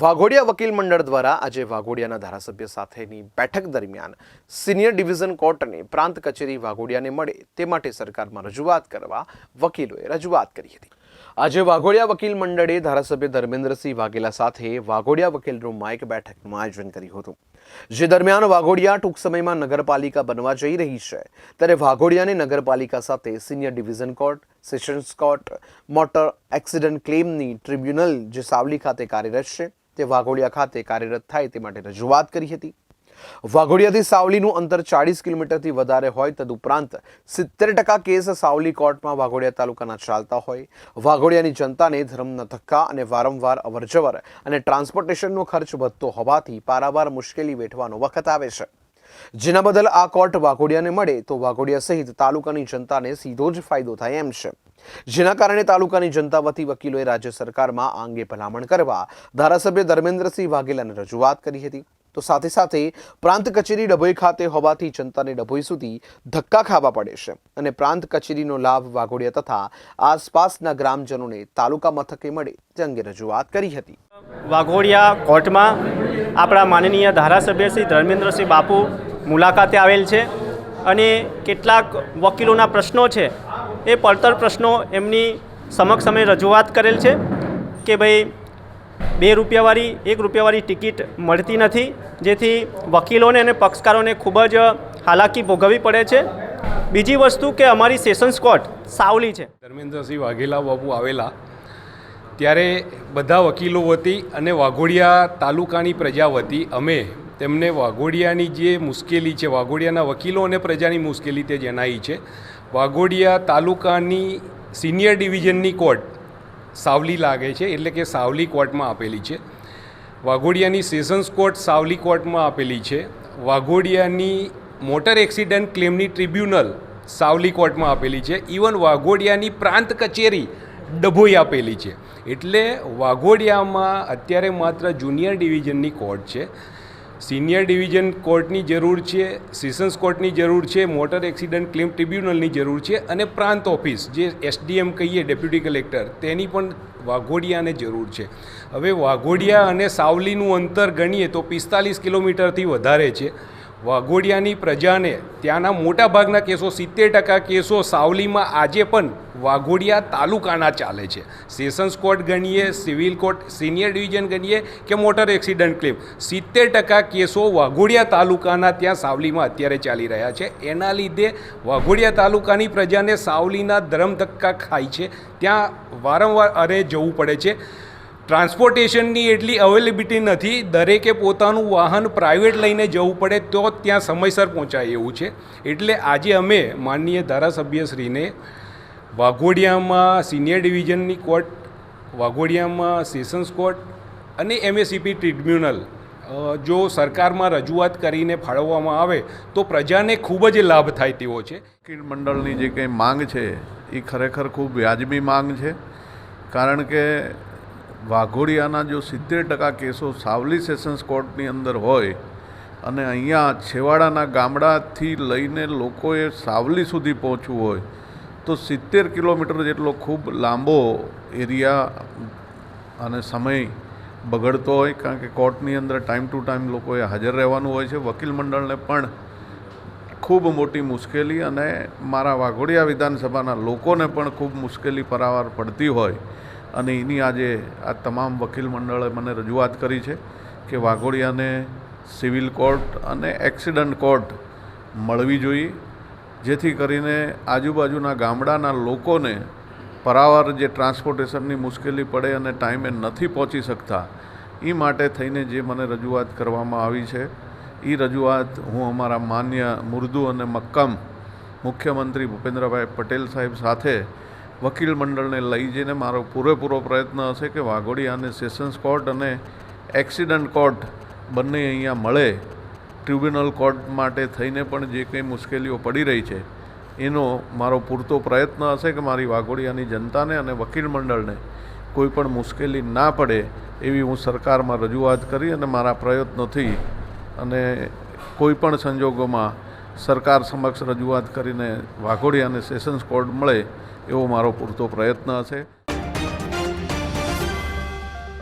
વાઘોડિયા વકીલ મંડળ દ્વારા આજે વાઘોડિયાના ધારાસભ્ય સાથેની બેઠક દરમિયાન સિનિયર ડિવિઝન કોર્ટ અને પ્રાંત કચેરી વાઘોડિયાને મળે તે માટે સરકારમાં રજૂઆત કરવા વકીલોએ રજૂઆત કરી હતી. આજે વાઘોડિયા વકીલ મંડળે ધારાસભ્ય ધર્મેન્દ્રસિંહ વાઘેલા સાથે વાઘોડિયા વકીલ રૂમમાં એક બેઠકનું આયોજન કર્યું હતું. જે દરમિયાન વાઘોડિયા ટૂંક સમયમાં નગરપાલિકા બનવા જઈ રહી છે, ત્યારે વાઘોડિયાને નગરપાલિકા સાથે senior division court, sessions court, motor accident ક્લેમની tribunal, જે સાવલી ખાતે કાર્યરત છે તે વાઘોડિયા ખાતે કાર્યરત થાય તે માટે રજૂઆત કરી હતી. વાઘોડિયાથી સાવલીનું અંતર ચાળીસ કિલોમીટરથી વધારે હોય તદુપરાંત સિત્તેર ટકા કેસ સાવલી કોર્ટમાં વાઘોડિયા તાલુકાના ચાલતા હોય. વાઘોડિયાની જનતાને ધર્મના ધક્કા અને વારંવાર અવરજવર અને ટ્રાન્સપોર્ટેશનનો ખર્ચ વધતો હોવાથી પારાવાર મુશ્કેલી વેઠવાનો વખત આવે છે. જેના બદલ આ કોર્ટ વાઘોડિયાને મળે તો વાઘોડિયા સહિત તાલુકાની જનતાને સીધો જ ફાયદો થાય એમ છે. જેના કારણે તાલુકાની જનતા વતી વકીલોએ રાજ્ય સરકારમાં આ અંગે ભલામણ કરવા ધારાસભ્ય ધર્મેન્દ્રસિંહ વાઘેલાને રજૂઆત કરી હતી. તો સાથે સાથે પ્રાંત કચેરી ડભોઈ ખાતે હોવાથી જનતાને ડભોઈ સુધી ધક્કા ખાવા પડે છે અને પ્રાંત કચેરીનો લાભ વાઘોડિયા તથા આસપાસના ગ્રામજનોને તાલુકા મથકે મળે તે અંગે રજૂઆત કરી હતી. વાઘોડિયા કોર્ટમાં આપણા માનનીય ધારાસભ્ય શ્રી ધર્મેન્દ્રસિંહ બાપુ મુલાકાતે આવેલ છે અને કેટલાક વકીલોના પ્રશ્નો છે એ પડતર પ્રશ્નો એમની સમક્ષ અમે રજૂઆત કરેલ છે કે ભાઈ બે રૂપિયાવાળી, એક રૂપિયાવાળી ટિકિટ મળતી નથી, જેથી વકીલોને અને પક્ષકારોને ખૂબ જ હાલાકી ભોગવવી પડે છે. બીજી વસ્તુ કે અમારી સેશન્સ કોર્ટ સાવલી છે. ધર્મેન્દ્રસિંહ વાઘેલા બાપુ આવેલા. ત્યારે બધા વકીલો વતી અને વાઘોડિયા તાલુકાની પ્રજા વતી અમે તેમને વાઘોડિયાની જે મુશ્કેલી છે, વાઘોડિયાના વકીલો અને પ્રજાની મુશ્કેલી તે જણાવી છે. વાઘોડિયા તાલુકાની સિનિયર ડિવિઝનની કોર્ટ સાવલી લાગે છે, એટલે કે સાવલી કોર્ટમાં આપેલી છે. વાઘોડિયાની સેશન્સ કોર્ટ સાવલી કોર્ટમાં આપેલી છે. વાઘોડિયાની મોટર એક્સિડન્ટ ક્લેમની ટ્રિબ્યુનલ સાવલી કોર્ટમાં આપેલી છે. ઇવન વાઘોડિયાની પ્રાંત કચેરી ડભોઈ આપેલી છે. એટલે વાઘોડિયામાં અત્યારે માત્ર જુનિયર ડિવિઝનની કોર્ટ છે. સિનિયર ડિવિઝન કોર્ટની જરૂર છે સેશન્સ કોર્ટની જરૂર છે, મોટર એક્સિડન્ટ ક્લેમ ટ્રિબ્યુનલની જરૂર છે અને પ્રાંત ઓફિસ જે એસડીએમ કહીએ ડેપ્યુટી કલેક્ટર, તેની પણ વાઘોડિયાને જરૂર છે. હવે વાઘોડિયા અને સાવલીનું અંતર ગણીએ તો પિસ્તાલીસ કિલોમીટરથી વધારે છે. વાઘોડિયાની પ્રજાને ત્યાંના મોટા ભાગના કેસો સિત્તેર ટકા કેસો સાવલીમાં આજે પણ વાઘોડિયા તાલુકાના ચાલે છે. સેશન્સ કોર્ટ ગણીએ, સિવિલ કોર્ટ, સિનિયર ડિવિઝન ગણીએ કે મોટર એક્સિડન્ટ ક્લેમ? સિત્તેર ટકા કેસો વાઘોડિયા તાલુકાના ત્યાં સાવલીમાં અત્યારે ચાલી રહ્યા છે. એના લીધે વાઘોડિયા તાલુકાની પ્રજાને સાવલીના ધરમ ધક્કા ખાય છે. ત્યાં વારંવાર અરે જવું પડે છે. ટ્રાન્સપોર્ટેશનની એટલી અવેલેબિલિટી નથી, દરેકે પોતાનું વાહન પ્રાઇવેટ લઈને જવું પડે તો ત્યાં સમયસર પહોંચાય એવું છે. એટલે આજે અમે માનનીય ધારાસભ્યશ્રીને વાઘોડિયામાં સિનિયર ડિવિઝનની કોર્ટ, વાઘોડિયામાં સેશન્સ કોર્ટ અને એમએસીપી ટ્રિબ્યુનલ જો સરકારમાં રજૂઆત કરીને ફાળવવામાં આવે તો પ્રજાને ખૂબ જ લાભ થાય તેવો છે. વકીલ મંડળની જે કંઈ માંગ છે, એ ખરેખર ખૂબ વ્યાજબી માંગ છે. કારણ કે વાઘોડિયાના જો સિત્તેર ટકા કેસો સાવલી સેશન્સ કોર્ટની અંદર હોય અને અહીંયા છેવાડાના ગામડાથી લઈને લોકોએ સાવલી સુધી પહોંચવું હોય, તો સિત્તેર કિલોમીટર જેટલો ખૂબ લાંબો એરિયા અને સમય બગડતો હોય, કારણ કે કોર્ટની અંદર ટાઈમ ટુ ટાઈમ લોકોએ હાજર રહેવાનું હોય છે. વકીલ મંડળને પણ ખૂબ મોટી મુશ્કેલી અને મારા વાઘોડિયા વિધાનસભાના લોકોને પણ ખૂબ મુશ્કેલી પરાવાર પડતી હોય. અને એની આજે આ તમામ વકીલ મંડળે મને રજૂઆત કરી છે કે વાઘોડિયાને સિવિલ કોર્ટ અને એક્સિડન્ટ કોર્ટ મળવી જોઈએ, જેથી કરીને આજુબાજુના ગામડાના લોકોને પરાવાર જે ટ્રાન્સપોર્ટેશનની મુશ્કેલી પડે અને ટાઈમે નથી પહોંચી શકતા એ માટે થઈને જે મને રજૂઆત કરવામાં આવી છે એ રજૂઆત હું અમારા માન્ય મુર્દુ અને મક્કમ મુખ્યમંત્રી ભૂપેન્દ્રભાઈ પટેલ સાહેબ સાથે વકીલ મંડળને લઈ જઈને મારો પૂરેપૂરો પ્રયત્ન હશે કે વાઘોડિયાને સેશન્સ કોર્ટ અને એક્સિડન્ટ કોર્ટ બંને અહીંયા મળે. ટ્રિબ્યુનલ કોર્ટ માટે થઈને પણ જે કંઈ મુશ્કેલીઓ પડી રહી છે, એનો મારો પૂરતો પ્રયત્ન હશે કે મારી વાઘોડિયાની જનતાને અને વકીલ મંડળને કોઈ પણ મુશ્કેલી ના પડે એવી હું સરકારમાં રજૂઆત કરી અને મારા પ્રયત્નોથી અને કોઈ પણ સંજોગોમાં સરકાર સમક્ષ રજૂઆત કરીને વાઘોડિયા અને સેશન્સ કોર્ટ મળે એવો મારો પૂરતો પ્રયત્ન હશે